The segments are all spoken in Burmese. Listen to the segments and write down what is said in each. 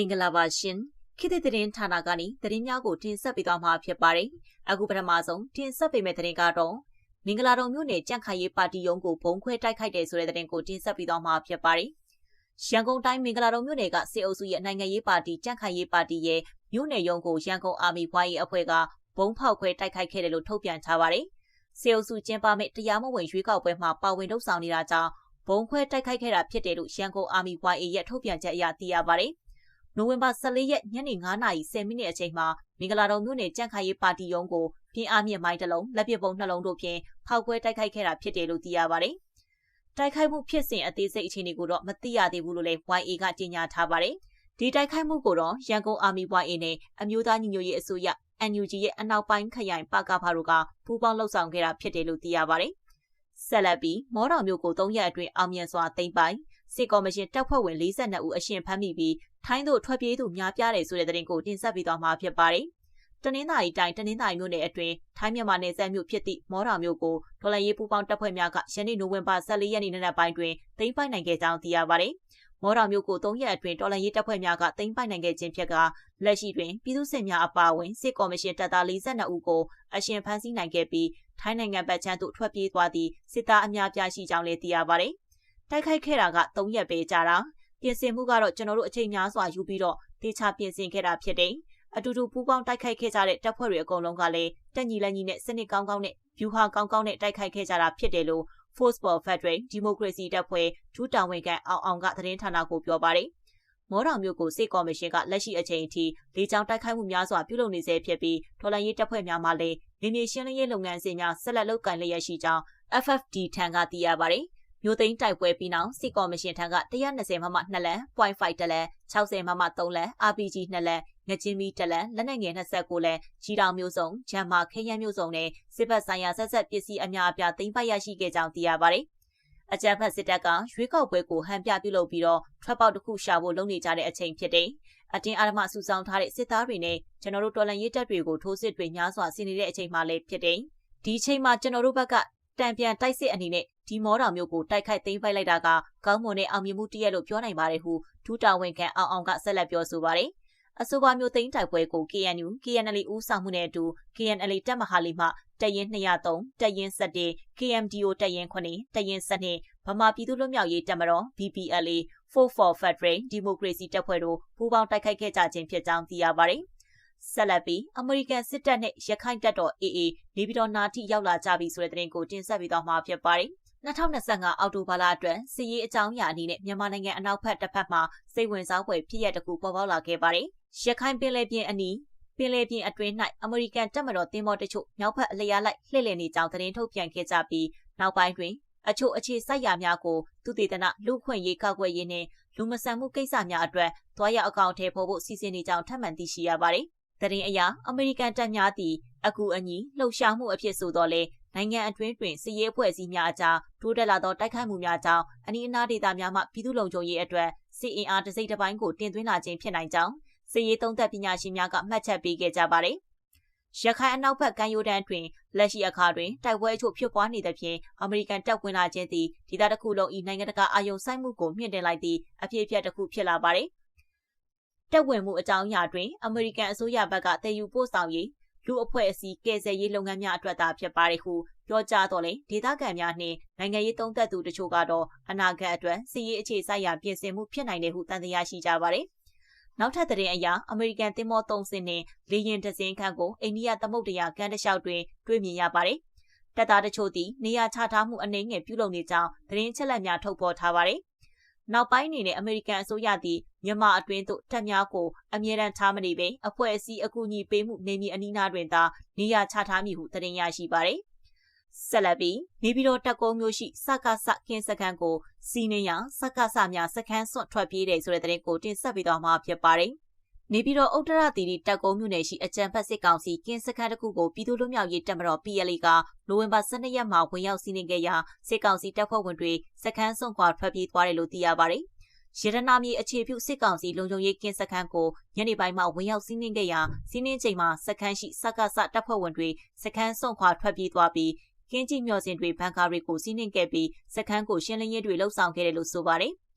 င်္ဂလာပါရှင်ခေတ်သစ်သတင်းဌာနကနေသတင်းများကိုတင်ဆက်ပေးသွားမှာဖြစ်ပါတယ်အခုပထမဆုံးတင်ဆက်ပေးမယ့်သတင်းကတော့မင်္ဂလာတုံမြို့နယ်ကြန့်ခိုင်ရေးပါတီရုံးကိုဘုံခွဲတိုက်ခိုက်တယ်ဆိုတဲ့သတင်းကိုတင်ဆက်ပေးသွားမှာဖြစ်ပါတယ်ရန်ကုန်တိုင်းမင်္ဂလာတုံမြို့နယ်ကစေအုပ်စုရဲ့နိုင်ငံရေးပါတီကြန့်ခိုင်ရေးပါတီရဲ့မြို့နယ်ရုံးကိုရန်ကုန်အာမီဘွားရေးအဖွဲ့ကဘုံဖောက်ခွဲတိုက်ခိုက်ခဲ့တယ်လို့ထုတ်ပြန်ထားပါတယ်စေအုပ်စုကျင်းပမဲ့တရားမဝင်ရွေးကောက်ပွဲမှာပါဝင်လှုပ်ဆောင်နေတာကြောင့်ဘုံခွဲတိုက်ခိုက်ခဲ့တာဖြစ်တယ်လို့ရန်ကုန်အာမီဘွားအေရဲ့ထုတ်ပြန်ချက်အရသိရပါတယ်။ နိုဝင်ဘာ14ရက်ညနေ9:30မိနစ်အချိန်မှာမင်္ဂလာတော်မြို့နယ်ကြန့်ခိုင်ရေးပါတီရုံးကိုပြင်းအားမြင့်မိုင်းတစ်လုံးလက်ပစ်ပုံနှလုံးတို့ဖြင့်ဖောက်ခွဲတိုက်ခိုက်ခဲ့တာဖြစ်တယ်လို့သိရပါတယ်။တိုက်ခိုက်မှုဖြစ်စဉ်အသေးစိတ်အခြေအနေကိုတော့မသိရသေးဘူးလို့လည်း YA ကကြေညာထားပါတယ်။ဒီတိုက်ခိုက်မှုကိုတော့ရန်ကုန်အာမီ YA နဲ့အမျိုးသားညီညွတ်ရေးအစိုးရ NUG ရဲ့အနောက်ပိုင်းခရိုင်ပကဖာတို့ကပူးပေါင်းလှုပ်ဆောင်ခဲ့တာဖြစ်တယ်လို့သိရပါတယ်။ဆက်လက်ပြီးမော်တော်မျိုးကို၃ရက်အတွင်းအောင်မြင်စွာသိမ်းပိုင် စစ်ကော်မရှင်တပ်ဖွဲ့ဝင်42ဦးအရှင်ဖမ်းမိပြီးထိုင်းသို့ထွက်ပြေးသူများပြားတယ်ဆိုတဲ့သတင်းကိုတင်ဆက်ပေးသွားမှာဖြစ်ပါတယ်။တနင်္သာရီတိုင်းတနင်္သာရီမြို့နယ်အတွင်းထိုင်းမြန်မာနယ်စပ်မြို့ဖြစ်သည့်မော်တော်မြို့ကိုဒေါ်လာရေးပူပေါင်းတပ်ဖွဲ့များကယနေ့နိုဝင်ဘာ14ရက်နေ့နံနက်ပိုင်းတွင်သိမ်းပိုက်နိုင်ခဲ့ကြောင်းသိရပါတယ်။မော်တော်မြို့ကို3ရက်အတွင်းဒေါ်လာရေးတပ်ဖွဲ့များကသိမ်းပိုက်နိုင်ခဲ့ခြင်းဖြစ်ကလက်ရှိတွင်ပြည်သူ့စစ်များအပါအဝင်စစ်ကော်မရှင်တပ်သား42ဦးကိုအရှင်ဖမ်းဆီးနိုင်ခဲ့ပြီးထိုင်းနိုင်ငံဘက်ခြမ်းသို့ထွက်ပြေးသွားသည့်စစ်သားအများပြားရှိကြောင်းလည်းသိရပါတယ်။ တိုက်ခိုက်ခဲ့တာက3ရက်ပဲကြာတာပြင်ဆင်မှုကတော့ကျွန်တော်တို့အချိန်များစွာယူပြီးတော့တေချာပြင်ဆင်ခဲ့တာဖြစ်တယ်အတူတူပူးပေါင်းတိုက်ခိုက်ခဲ့ကြတဲ့တပ်ဖွဲ့တွေအကုန်လုံးကလည်းတက်ညီလက်ညီနဲ့စနစ်ကောင်းကောင်းနဲ့ဗျူဟာကောင်းကောင်းနဲ့တိုက်ခိုက်ခဲ့ကြတာဖြစ်တယ်လို့ Force for Federal Democracy တပ်ဖွဲ့ဒူတာဝန်ခံအောင်အောင်ကသတင်းဌာနကိုပြောပါတယ်မော်တော်မျိုးကိုစစ်ကော်မရှင်ကလက်ရှိအချိန်အထိလေကြောင်းတိုက်ခိုက်မှုများစွာပြုလုပ်နေဆဲဖြစ်ပြီးထော်လန်ရေးတပ်ဖွဲ့များမှလည်းနေမြေရှင်းလင်းရေးလုပ်ငန်းစဉ်များဆက်လက်လုပ်ကိုင်လျက်ရှိကြောင်း FFD ထံကသိရပါတယ်။ မြို့သိမ်းတိုက်ပွဲပြီးနောက်စစ်ကော်မရှင်ထံက120မမ2လမ်း .5 တလမ်း60မမ3လမ်း RPG 2လမ်းငချင်းမီတလန်လက်နက်ငယ်29လမ်းကြီးတောင်မျိုးစုံဂျမ်မာခဲယမ်းမျိုးစုံနဲ့စစ်ဘက်ဆိုင်ရာဆက်ဆက်ပစ္စည်းအများအပြားသိမ်းပိုက်ရရှိခဲ့ကြောင်းသိရပါတယ်။အကြမ်းဖက်စစ်တပ်ကရွေးကောက်ပွဲကိုဟန်ပြပြုလုပ်ပြီးတော့ထွက်ပေါက်တစ်ခုရှာဖို့လုပ်နေကြတဲ့အချိန်ဖြစ်တယ်။အတင်းအဓမ္မစုဆောင်းထားတဲ့စစ်သားတွေနဲ့ကျွန်တော်တို့တော်လှန်ရေးတပ်တွေကိုထိုးစစ်တွေများစွာဆင်နေတဲ့အချိန်မှလည်းဖြစ်တယ်။ဒီအချိန်မှာကျွန်တော်တို့ဘက်ကတံပြန်တိုက်စစ်အနေနဲ့ ဒီမောတော်မျိုးကိုတိုက်ခိုက်သိမ်းပိုက်လိုက်တာကကောင်းမွန်တဲ့အောင်မြင်မှုတရက်လို့ပြောနိုင်ပါတယ်ဟုဒူတာဝန်ခံအောင်အောင်ကဆက်လက်ပြောဆိုပါတယ်။အဆိုပါမျိုးသိမ်းတိုက်ပွဲကို KNU, KNL ဦးဆောင်မှုနဲ့အတူ KNL တပ်မဟာလီမှတရင်203တရင်7 KMDO တရင်9တရင်7ဗမာပြည်သူ့လွတ်မြောက်ရေးတပ်မတော် BPLA Force for Federal Democracy တပ်ဖွဲ့တို့ပူးပေါင်းတိုက်ခိုက်ခဲ့ကြခြင်းဖြစ်ကြောင်းသိရပါတယ်။ဆက်လက်ပြီးအမေရိကန်စစ်တပ်နဲ့ရခိုင်တပ်တော် AA နေပြည်တော်နာထိရောက်လာကြပြီဆိုတဲ့သတင်းကိုတင်ဆက်ပေးသွားမှာဖြစ်ပါတယ်။ 2025အောက်တိုဘာလအတွက်စစ်ရေးအကြောင်းအရာအနေနဲ့မြန်မာနိုင်ငံအနောက်ဘက်တစ်ဖက်မှာစိတ်ဝင်စားဖွယ်ဖြစ်ရတဲ့ကူပေါ်ပေါက်လာခဲ့ပါတယ်။ရခိုင်ပင်လယ်ပြင်အနီးပင်လယ်ပြင်အတွင်း၌အမေရိကန်တပ်မတော်တင်မောတချို့မြောက်ဘက်အလျားလိုက်လှည့်လည်နေကြောင်းသတင်းထုတ်ပြန်ခဲ့ကြပြီးနောက်ပိုင်းတွင်အချို့အခြေစိုက်ရာများကိုသူတေသနလူခွင့်ရေးကောက်ွယ်ရေးနှင့်လူမဆန်မှုကိစ္စများအတွက်သွားရောက်အကောင့်ထဲပေါ်ဖို့စီစဉ်နေကြောင်းထပ်မံသိရှိရပါတယ်။သတင်းအရအမေရိကန်တပ်များသည်အကူအညီလှုပ်ရှားမှုအဖြစ်ဆိုတော့လေ နိုင်ငံအတွင်းတွင်စစ်ရေးအဖွဲ့အစည်းများအကြားတိုးတက်လာသောတိုက်ခိုက်မှုများကြောင့်အနီးအနားဒေသများမှပြည်သူ့လုံခြုံရေးအတွက်စစ်အင်အားတစိမ့်တစ်ပိုင်းကိုတင်သွင်းလာခြင်းဖြစ်နိုင်ကြောင်းစစ်ရေးသုံးသပ်ပညာရှင်များကမှတ်ချက်ပေးခဲ့ကြပါတယ်။ရခိုင်အနောက်ဘက်ကမ်းရိုးတန်းတွင်လက်ရှိအခါတွင်တိုက်ပွဲအချို့ဖြစ်ပွားနေသဖြင့်အမေရိကန်တပ်ဝင်လာခြင်းသည်ဒေသတစ်ခုလုံး၏နိုင်ငံတကာအာရုံစိုက်မှုကိုမြင့်တင်လိုက်သည့်အဖြစ်အပျက်တစ်ခုဖြစ်လာပါတယ်။တက်ဝင်မှုအကြောင်းအရာတွင်အမေရိကန်အစိုးရဘက်ကတည်ယူပို့ဆောင်ရေး လူအဖွဲ့အစည်းကယ်ဆယ်ရေးလုပ်ငန်းများအတွက်သာဖြစ်ပါတယ်ဟုပြောကြားတော်လဲဒေသခံများနှင့်နိုင်ငံရေးသုံးသပ်သူတချို့ကတော့အနာဂတ်အတွက်စီးရေးအခြေစိုက်ရာပြင်ဆင်မှုဖြစ်နိုင်တယ်ဟုတန်တရားရှိကြပါတယ်။နောက်ထပ်သတင်းအရအမေရိကန်တင်မောသုံးစင်းနှင့်လေရင်တစင်းခန့်ကိုအိန္ဒိယသမုဒ္ဒရာကမ်းတစ်လျှောက်တွင်တွေ့မြင်ရပါတယ်။တပ်သားတချို့သည်နေရာချထားမှုအနေငယ်ပြုလုပ်နေကြောင်းသတင်းချက်လက်များထုတ်ဖော်ထားပါတယ် နောက်ပိုင်းအနေနဲ့အမေရိကန်အစိုးရသည်မြန်မာအတွင်းသို့တပ်များကိုအမြဲတမ်းထားမနေပေအဖွဲ့အစည်းအကူအညီပေးမှုနေမြေအနီးနားတွင်သာနေရာချထားမည်ဟုသတင်းရရှိပါသည်ဆက်လက်ပြီးနေပြည်တော်တက်ကုန်းမျိုးရှိစကားစကင်းစခန်းကိုစီးနေရစကားစများစခန်းစွန့်ထွက်ပြေးတယ်ဆိုတဲ့သတင်းကိုတင်ဆက်ပေးသွားမှာဖြစ်ပါတယ်။ နေပြည်တော်ဥတ္တရတီတီတက်ကုန်းမြို့နယ်ရှိအကြံဖက်စစ်ကောင်စီကင်းစခန်းတစ်ခုကိုပြည်သူ့လူမျိုးရေးတပ်မတော် PLA ကနိုဝင်ဘာ12ရက်မှာဝင်ရောက်စီးနင်းခဲ့ရာစစ်ကောင်စီတပ်ဖွဲ့ဝင်တွေစခန်းစွန့်ခွာထွက်ပြေးသွားတယ်လို့သိရပါတယ်။ရတနာမြေအခြေပြုစစ်ကောင်စီလုံခြုံရေးကင်းစခန်းကိုညနေပိုင်းမှာဝင်ရောက်စီးနင်းခဲ့ရာစီးနင်းချိန်မှာစခန်းရှိစကစတပ်ဖွဲ့ဝင်တွေစခန်းစွန့်ခွာထွက်ပြေးသွားပြီးကင်းကြီးမျော်စင်တွေဘန်ကာတွေကိုစီးနင်းခဲ့ပြီးစခန်းကိုရှင်းလင်းရေးတွေလှုပ်ဆောင်ခဲ့တယ်လို့ဆိုပါတယ်။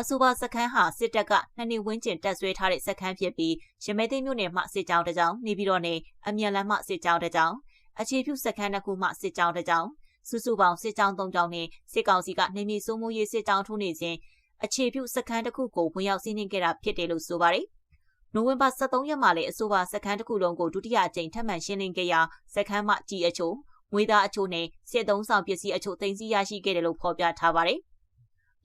အဆိုပါစခန်းဟာစစ်တပ်ကနှစ်နှစ်ဝန်းကျင်တပ်ဆွဲထားတဲ့စခန်းဖြစ်ပြီးရမဲသိမ်းမြို့နယ်မှစစ်ကြောင်းတစ်ကြောင်းနေပြည်တော်နယ်အမြန်လမ်းမှစစ်ကြောင်းတစ်ကြောင်းအခြေပြုစခန်းတစ်ခုမှစစ်ကြောင်းတစ်ကြောင်းစုစုပေါင်းစစ်ကြောင်း၃ကြောင်းနဲ့စစ်ကောင်စီကနေမြေစိုးမိုးရေးစစ်ကြောင်းထိုးနေစဉ်အခြေပြုစခန်းတစ်ခုကိုဝင်ရောက်စီးနင်းခဲ့တာဖြစ်တယ်လို့ဆိုပါတယ်။နိုဝင်ဘာ23ရက်မှာလည်းအဆိုပါစခန်းတစ်ခုလုံးကိုဒုတိယအကြိမ်ထပ်မံရှင်းလင်းခဲ့ရာစခန်းမှကြီးအချို့ငွေသားအချို့နဲ့စစ်သုံးဆောင်ပစ္စည်းအချို့တင်စီရရှိခဲ့တယ်လို့ဖော်ပြထားပါတယ်။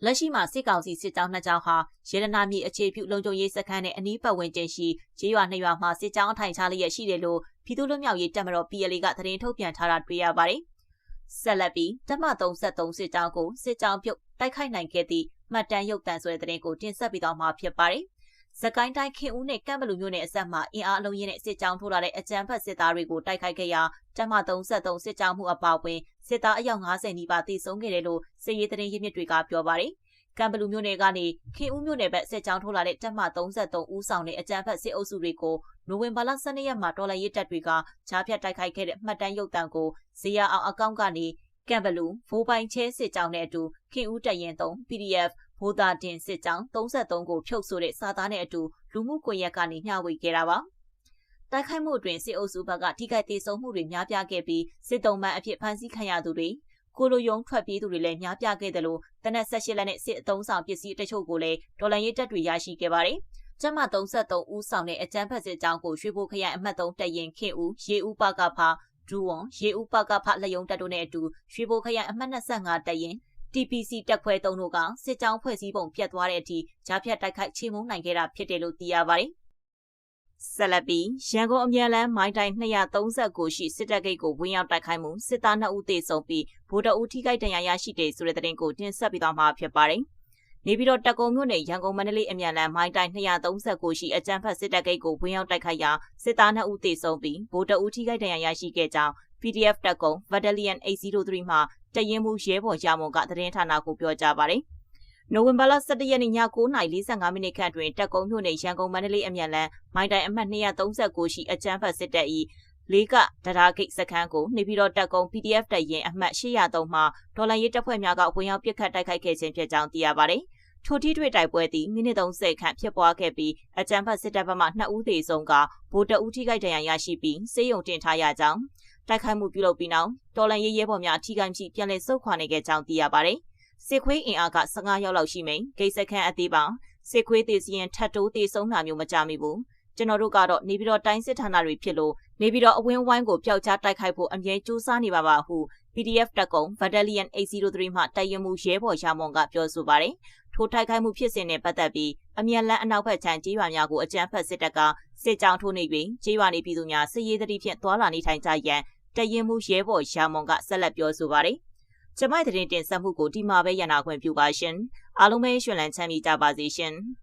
လက်ရှိမှာစစ်ကောင်စီစစ်ကြောင်းနှစ်ကြောင်းဟာရေဒနာမြေအခြေပြုလုံခြုံရေးစခန်းနဲ့အနီးပတ်ဝန်းကျင်ရှိကျေးရွာနှစ်ရွာမှာစစ်ကြောင်းအထိုင်ချလျက်ရှိတယ်လို့ပြည်သူ့လွတ်မြောက်ရေးတပ်မတော် PLA ကသတင်းထုတ်ပြန်ထားတာတွေ့ရပါတယ်။ဆက်လက်ပြီးတမ33စစ်ကြောင်းကိုစစ်ကြောင်းပြုတ်တိုက်ခိုက်နိုင်ခဲ့သည့်မှတ်တမ်းရုပ်သံဆိုတဲ့သတင်းကိုတင်ဆက်ပေးသွားမှာဖြစ်ပါတယ်။ စကိုင်းတိုင်းခင်ဦးနဲ့ကံဘလူမျိုးနယ်အဆက်မှာအင်အားအလုံးရင်းနဲ့စစ်ကြောင်းထိုးလာတဲ့အကြမ်းဖက်စစ်သားတွေကိုတိုက်ခိုက်ခဲ့ရာတမ33စစ်ကြောင်းမှုအပါအဝင်စစ်သားအယောက်90နီးပါးတိစုံခဲ့တယ်လို့စစ်ရေးသတင်းရင်းမြစ်တွေကပြောပါတယ်။ကံဘလူမျိုးနယ်ကနေခင်ဦးမျိုးနယ်ဘက်စစ်ကြောင်းထိုးလာတဲ့တပ်မ33ဦးဆောင်တဲ့အကြမ်းဖက်စစ်အုပ်စုတွေကိုနိုဝင်ဘာလ12ရက်မှာတော်လှန်ရေးတပ်တွေကဂျားဖြတ်တိုက်ခိုက်ခဲ့တဲ့မှတ်တမ်းရုပ်သံကိုဇေယျအောင်အကောင့်ကနေကံဘလူ၊ဖိုးပိုင်ချဲစစ်ကြောင်းနဲ့အတူခင်ဦးတရင်3 PDF ဘိုးသာတင်စစ်ကြောင်း33ကိုဖြုတ်ဆိုတဲ့စာသားနဲ့အတူလူမှုကွန်ရက်ကနေမျှဝေခဲ့တာပါ။တိုက်ခိုက်မှုအတွင်းစစ်အုပ်စုဘက်ကထိခိုက်ဒေဆုံးမှုတွေများပြားခဲ့ပြီးစစ်တုံးမှန်အဖြစ်ဖမ်းဆီးခံရသူတွေကိုလိုယုံထွက်ပြေးသူတွေလည်းများပြားခဲ့တယ်လို့တနက်၁၈လက်နဲ့စစ်အုံဆောင်ပစ္စည်းတချို့ကိုလည်းဒေါ်လာရေးတပ်တွေရရှိခဲ့ပါတယ်။ကျမ33ဦးဆောင်တဲ့အကြမ်းဖက်စစ်ကြောင်းကိုရွှေဘိုခရိုင်အမှတ်3တရင်ခင်ဦးရေဦးပကဖာဒူဝွန်ရေဦးပကဖလက်ယုံတပ်တို့နဲ့အတူရွှေဘိုခရိုင်အမှတ်25တရင် TPC တက်ခွဲသုံးတို့ကစစ်ကြောင်းဖွဲ့စည်းပုံပြတ်သွားတဲ့အထိကြားဖြတ်တိုက်ခိုက်ချေမှုန်းနိုင်ခဲ့တာဖြစ်တယ်လို့သိရပါတယ်။ဆက်လက်ပြီးရန်ကုန်အမြန်လန်းမိုင်းတိုင်း239ရှိစစ်တပ်ဂိတ်ကိုဝင်ရောက်တိုက်ခိုက်မှုစစ်သား2ဦးသေဆုံးပြီးဗိုလ်တအူးထိခိုက်ဒဏ်ရာရရှိတဲ့ဆိုတဲ့သတင်းကိုတင်ဆက်ပေးသွားမှာဖြစ်ပါတယ်။နေပြည်တော်တက်ကုံမြို့နယ်ရန်ကုန်မန္တလေးအမြန်လန်းမိုင်းတိုင်း239ရှိအကြမ်းဖက်စစ်တပ်ဂိတ်ကိုဝင်ရောက်တိုက်ခိုက်ရာစစ်သား2ဦးသေဆုံးပြီးဗိုလ်တအူးထိခိုက်ဒဏ်ရာရရှိခဲ့ကြောင်း PDF တက်ကုံ Battalion 803မှ တရင်မှုရဲဘော်ရမွန်ကသတင်းဌာနကိုပြောကြားပါတယ်။နိုဝင်ဘာလ17ရက်နေ့ည9:45မိနစ်ခန့်တွင်တက်ကုံမြို့နယ်ရန်ကုန်မန္တလေးအမြန်လမ်းမိုင်းတိုင်အမှတ်239ရှိအကြမ်းဖက်စစ်တပ်၏လေးကဒရာဂိတ်စခန်းကိုနေပြည်တော်တပ်ကုန်း PDF တပ်ရင်အမှတ်803မှဒေါ်လာရေးတပ်ဖွဲ့များကဝင်ရောက်ပစ်ခတ်တိုက်ခိုက်ခဲ့ခြင်းဖြစ်ကြောင်းသိရပါတယ်။ထိုတိတွေ့တိုက်ပွဲသည်မိနစ်30ခန့်ဖြစ်ပွားခဲ့ပြီးအကြမ်းဖက်စစ်တပ်ဘက်မှ2ဦးသေဆုံးကဗိုလ်တအူးထိခိုက်ဒဏ်ရာရရှိပြီးစေယုံတင်ထားရကြောင်း တိုက်ခိုက်မှုပြုလုပ်ပြီးနောက်တော်လန်ရေးရဲဘော်များအထီးကိုင်းပြီးပြန်လည်ဆုတ်ခွာနေခဲ့ကြောင်းသိရပါတယ်။စစ်ခွေးအင်အားက15ရောက်လောက်ရှိမိန်ဂိတ်စခန်းအသေးပါစစ်ခွေးသေးစီရင်ထတ်တိုးသေးဆုံးတာမျိုးမကြမိဘူး။ကျွန်တော်တို့ကတော့နေပြည်တော်တိုင်းစစ်ဌာနတွေဖြစ်လို့နေပြည်တော်အဝင်းဝိုင်းကိုပျောက်ကြားတိုက်ခိုက်ဖို့အမြဲကြိုးစားနေပါပါဟု PDF တက်ကုံ Battalion 803မှတိုက်ရမှုရဲဘော်ရမွန်ကပြောဆိုပါတယ်။ ထိုတိုက်ခိုက်မှုဖြစ်စဉ်နဲ့ပတ်သက်ပြီးအမြန်လန်းအနောက်ဘက်ခြမ်းကြေးရွာများကိုအကြမ်းဖက်စစ်တပ်ကစစ်ကြောင်းထိုးနေပြီးကြေးရွာနေပြည်သူများစစ်ရေးတတိဖြင့်သွာလာနေထိုင်ကြရန်တရင်မှုရဲဘော်ရာမွန်ကဆက်လက်ပြောဆိုပါတယ်။ကျမိုက်သတင်းတင်ဆက်မှုကိုဒီမှာပဲရနာခွင့်ပြုပါရှင်။အားလုံးပဲရှင်လန်းချမ်းမြေ့ကြပါစေရှင်။